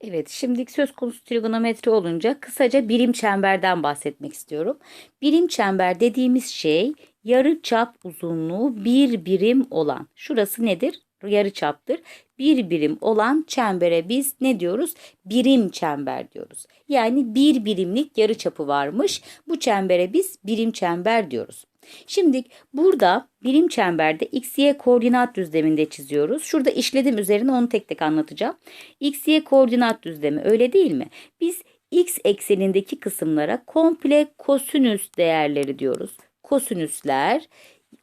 Evet, şimdi söz konusu trigonometri olunca kısaca birim çemberden bahsetmek istiyorum. Birim çember dediğimiz şey yarı çap uzunluğu bir birim olan. Şurası nedir? Yarı çaptır. Bir birim olan çembere biz ne diyoruz? Birim çember diyoruz. Yani bir birimlik yarı çapı varmış. Bu çembere biz birim çember diyoruz. Şimdi burada birim çemberde x, y koordinat düzleminde çiziyoruz. Şurada işledim üzerine onu tek tek anlatacağım. x, y koordinat düzlemi öyle değil mi? Biz x eksenindeki kısımlara komple kosinüs değerleri diyoruz. Kosinüsler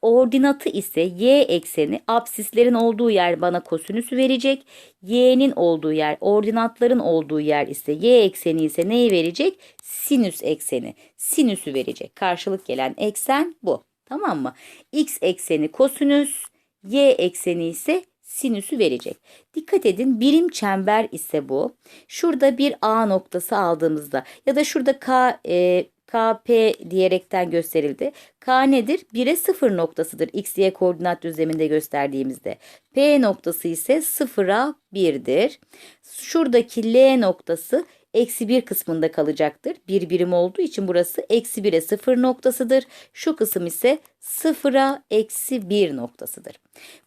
ordinatı ise y ekseni absislerin olduğu yer bana kosinüsü verecek. y'nin olduğu yer ordinatların olduğu yer ise y ekseni ise neyi verecek? Sinüs ekseni. Sinüsü verecek. Karşılık gelen eksen bu. Tamam mı? x ekseni kosinüs, y ekseni ise sinüsü verecek. Dikkat edin birim çember ise bu. Şurada bir A noktası aldığımızda ya da şurada K e, KP diyerekten gösterildi. K nedir? 1'e 0 noktasıdır. X, Y koordinat düzleminde gösterdiğimizde. P noktası ise 0'a 1'dir. Şuradaki L noktası eksi 1 kısmında kalacaktır. Bir birim olduğu için burası eksi 1'e 0 noktasıdır. Şu kısım ise 0'a eksi 1 noktasıdır.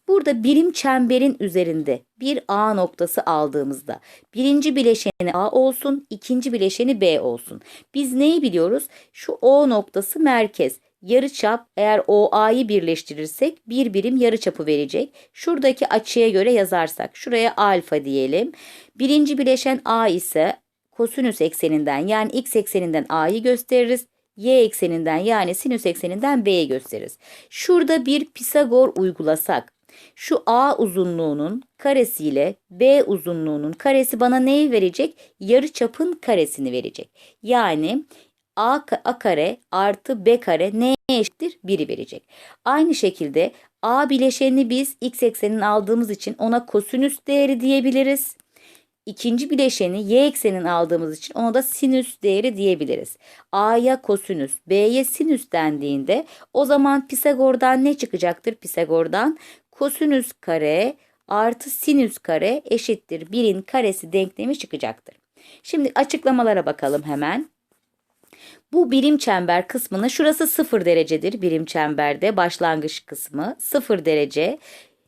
Burada birim çemberin üzerinde bir A noktası aldığımızda birinci bileşeni A olsun, ikinci bileşeni B olsun. Biz neyi biliyoruz? Şu O noktası merkez. Yarıçap eğer OA'yı birleştirirsek bir birim yarıçapı verecek. Şuradaki açıya göre yazarsak şuraya alfa diyelim. Birinci bileşen A ise kosinüs ekseninden yani x ekseninden a'yı gösteririz. Y ekseninden yani sinüs ekseninden b'yi gösteririz. Şurada bir Pisagor uygulasak şu a uzunluğunun karesiyle b uzunluğunun karesi bana neyi verecek? Yarı çapın karesini verecek. Yani a, a kare artı b kare neye eşittir? 1'i verecek. Aynı şekilde a bileşenini biz x eksenini aldığımız için ona kosinüs değeri diyebiliriz. İkinci bileşeni y eksenin aldığımız için ona da sinüs değeri diyebiliriz. A'ya kosinüs, B'ye sinüs dendiğinde o zaman Pisagor'dan ne çıkacaktır? Pisagor'dan kosinüs kare artı sinüs kare eşittir 1'in karesi denklemi çıkacaktır. Şimdi açıklamalara bakalım hemen. Bu birim çember kısmını şurası 0 derecedir birim çemberde başlangıç kısmı 0 derece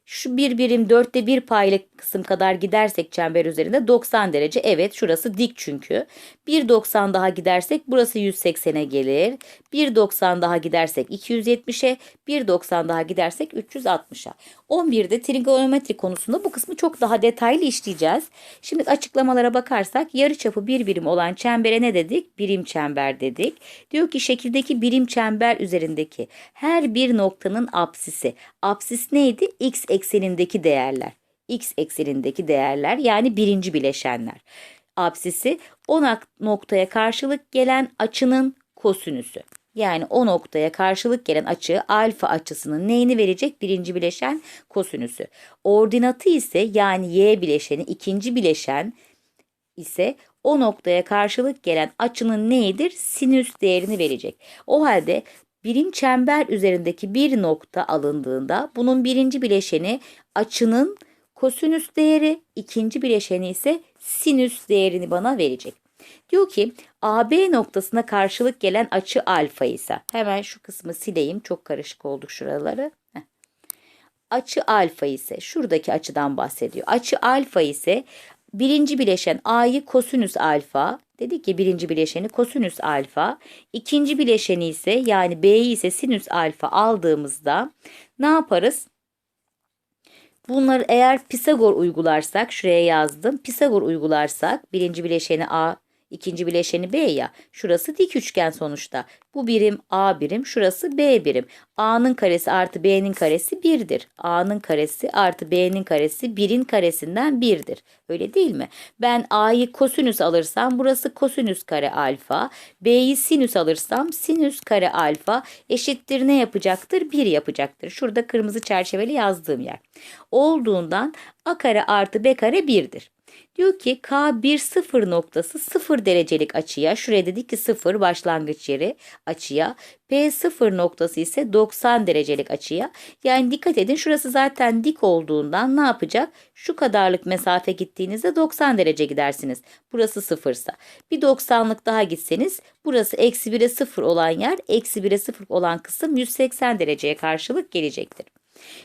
şu bir birim dörtte bir paylık kısım kadar gidersek çember üzerinde 90 derece. Evet şurası dik çünkü. 1.90 daha gidersek burası 180'e gelir. 1.90 daha gidersek 270'e. 1.90 daha gidersek 360'a. 11'de trigonometri konusunda bu kısmı çok daha detaylı işleyeceğiz. Şimdi açıklamalara bakarsak yarıçapı bir birim olan çembere ne dedik? Birim çember dedik. Diyor ki şekildeki birim çember üzerindeki her bir noktanın apsisi. Apsis neydi? X eksenindeki değerler. X eksenindeki değerler yani birinci bileşenler. Apsisi o noktaya karşılık gelen açının kosinüsü. Yani o noktaya karşılık gelen açı alfa açısının neyini verecek? Birinci bileşen kosinüsü. Ordinatı ise yani y bileşeni ikinci bileşen ise o noktaya karşılık gelen açının neyidir? Sinüs değerini verecek. O halde birim çember üzerindeki bir nokta alındığında bunun birinci bileşeni açının kosinüs değeri, ikinci bileşeni ise sinüs değerini bana verecek. Diyor ki AB noktasına karşılık gelen açı alfa ise hemen şu kısmı sileyim çok karışık olduk şuraları. Heh. Açı alfa ise şuradaki açıdan bahsediyor. Açı alfa ise birinci bileşen A'yı kosinüs alfa dedik ki birinci bileşeni kosinüs alfa ikinci bileşeni ise yani B'yi ise sinüs alfa aldığımızda ne yaparız? Bunları eğer Pisagor uygularsak şuraya yazdım. Pisagor uygularsak birinci bileşeni A İkinci bileşeni B ya. Şurası dik üçgen sonuçta. Bu birim A birim, şurası B birim. A'nın karesi artı B'nin karesi 1'dir. A'nın karesi artı B'nin karesi 1'in karesinden 1'dir. Öyle değil mi? Ben A'yı kosinüs alırsam burası kosinüs kare alfa. B'yi sinüs alırsam sinüs kare alfa eşittir ne yapacaktır? 1 yapacaktır. Şurada kırmızı çerçeveli yazdığım yer. Olduğundan A kare artı B kare 1'dir. Diyor ki K1 noktası 0 derecelik açıya, şuraya dedik ki 0 başlangıç yeri açıya, P0 noktası ise 90 derecelik açıya. Yani dikkat edin şurası zaten dik olduğundan ne yapacak? Şu kadarlık mesafe gittiğinizde 90 derece gidersiniz. Burası 0 ise. Bir 90'lık daha gitseniz burası eksi 1'e 0 olan yer, eksi 1'e 0 olan kısım 180 dereceye karşılık gelecektir.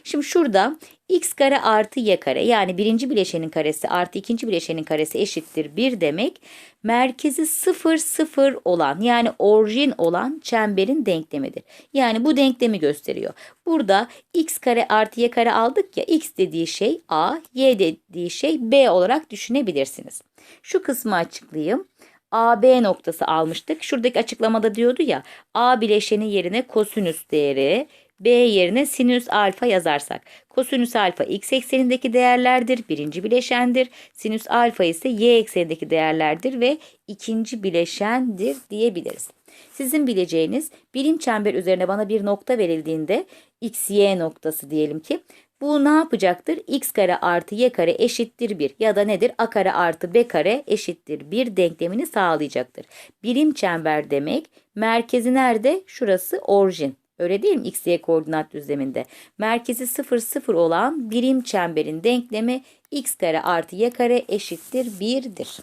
Şimdi şurada x kare artı y kare yani birinci bileşenin karesi artı ikinci bileşenin karesi eşittir 1 demek. Merkezi 0 0 olan yani orijin olan çemberin denklemidir. Yani bu denklemi gösteriyor. Burada x kare artı y kare aldık ya x dediği şey a, y dediği şey b olarak düşünebilirsiniz. Şu kısmı açıklayayım. AB noktası almıştık. Şuradaki açıklamada diyordu ya A bileşeni yerine kosinüs değeri, B yerine sinüs alfa yazarsak. Kosinüs alfa x eksenindeki değerlerdir, birinci bileşendir. Sinüs alfa ise y eksenindeki değerlerdir ve ikinci bileşendir diyebiliriz. Sizin bileceğiniz birim çember üzerine bana bir nokta verildiğinde x, y noktası diyelim ki bu ne yapacaktır? x kare artı y kare eşittir 1 ya da nedir? a kare artı b kare eşittir 1 denklemini sağlayacaktır. Birim çember demek merkezi nerede? Şurası orijin. Öyle değil mi? X, Y koordinat düzleminde. Merkezi 0, 0 olan birim çemberin denklemi x kare artı y kare eşittir 1'dir.